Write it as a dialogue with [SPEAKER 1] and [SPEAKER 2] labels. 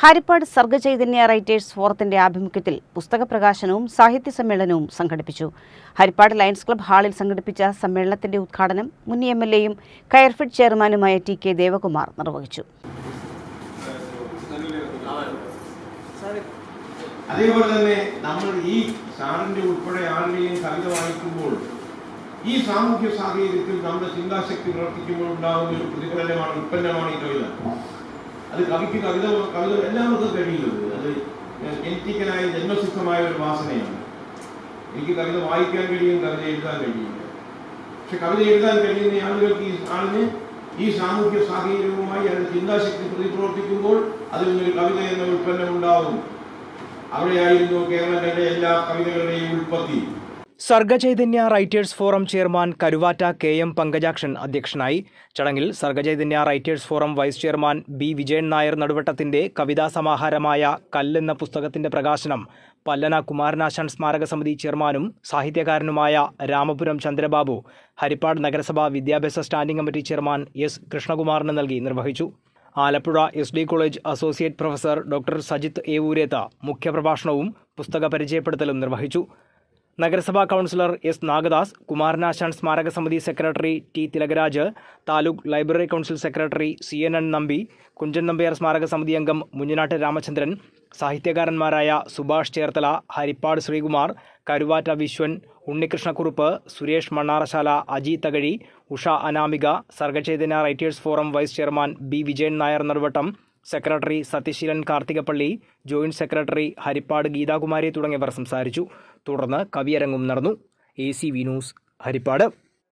[SPEAKER 1] Harippad സർഗചൈതന്യ writers ഫോറത്തിന്റെ ആഭിമുഖ്യത്തിൽ പുസ്തക പ്രകാശനവും സാഹിത്യ സമ്മേളനവും സംഘടിപ്പിച്ചു. ഹരിപ്പാട് ലയൺസ് ക്ലബ് ഹാളിൽ സംഘടിപ്പിച്ച സമ്മേളനത്തിന്റെ ഉദ്ഘാടനം മുൻ എം എൽ എയും കയർഫെഡ് ചെയർമാനുമായ ടി കെ ദേവകുമാർ നിർവഹിച്ചു.
[SPEAKER 2] അതേപോലെ തന്നെ നമ്മൾ ഈ സാറിന്റെ ഉൾപ്പെടെ ആരുടെയും കവിത വായിക്കുമ്പോൾ ഈ സാമൂഹ്യ സാഹചര്യത്തിൽ നമ്മുടെ ചിന്താശക്തി പ്രവർത്തിക്കുമ്പോൾ ഉണ്ടാകുന്ന ഒരു പ്രതിഫലനമാണ് ഉൽപ്പന്നമാണ് ഈ കവിത. അത് കവിക്ക് കവിത കവിത എല്ലാവർക്കും കഴിയുന്നത് അത് ജനറ്റിക്കലായ ജന്മസിദ്ധമായ ഒരു വാസനയാണ്. എനിക്ക് കവിത വായിക്കാൻ കഴിയും കവിത എഴുതാൻ കഴിയില്ല പക്ഷെ കവിത എഴുതാൻ കഴിയുന്ന ആളുകൾക്ക് ഈ ആളിന് ഈ സാമൂഹ്യ സാഹചര്യവുമായി അതിന്റെ ചിന്താശക്തി പ്രതിപ്രവർത്തിക്കുമ്പോൾ അതിൽ നിന്നൊരു കവിത എന്ന ഉൽപ്പന്നം ഉണ്ടാവും. അവിടെയായിരുന്നു കേരളത്തിന്റെ എല്ലാ കവിതകളുടെയും ഉൽപ്പത്തി.
[SPEAKER 3] Sargachaithanya writers forum chairman Karuvatta K M Pankajakshan അധ്യക്ഷനായി. ചടങ്ങിൽ Sargachaithanya writers forum vice chairman B Vijayan Nair നടുവട്ടത്തിന്റെ കവിതാ സമാഹാരമായ കല്ലെന്ന പുസ്തകത്തിന്റെ പ്രകാശനം പല്ലന കുമാരനാശാൻ സ്മാരക സമിതി ചെയർമാനും സാഹിത്യകാരനുമായ രാമപുരം ചന്ദ്രബാബു ഹരിപ്പാട് നഗരസഭാ വിദ്യാഭ്യാസ സ്റ്റാൻഡിംഗ് കമ്മിറ്റി ചെയർമാൻ എസ് കൃഷ്ണകുമാറിന് നൽകി നിർവഹിച്ചു. Alappuzha S D college associate professor doctor Sajith ഏവൂരേത്ത മുഖ്യപ്രഭാഷണവും പുസ്തക പരിചയപ്പെടുത്തലും നിർവഹിച്ചു. നഗരസഭാ കൗൺസിലർ എസ് നാഗദാസ് കുമാരനാശാൻ സ്മാരക സമിതി secretary T Thilakaraj taluk library council secretary C N N Nambi Kunchan Nambiar സ്മാരക സമിതി അംഗം Munjanattu Ramachandran സാഹിത്യകാരന്മാരായ Subhash Cherthala Harippad Sreekumar Karuvatta Viswan Unnikrishnakurup Suresh Mannarasala Aji Thakazhi Usha Anamika Sargachaitanya writers forum vice chairman B Vijayan Nair Naruvattom secretary Sathyaseelan Karthikappally joint secretary Harippad Geethakumari തുടങ്ങിയവർ സംസാരിച്ചു. തുടർന്ന് കവിയരങ്ങും നടന്നു. A C V news Harippad.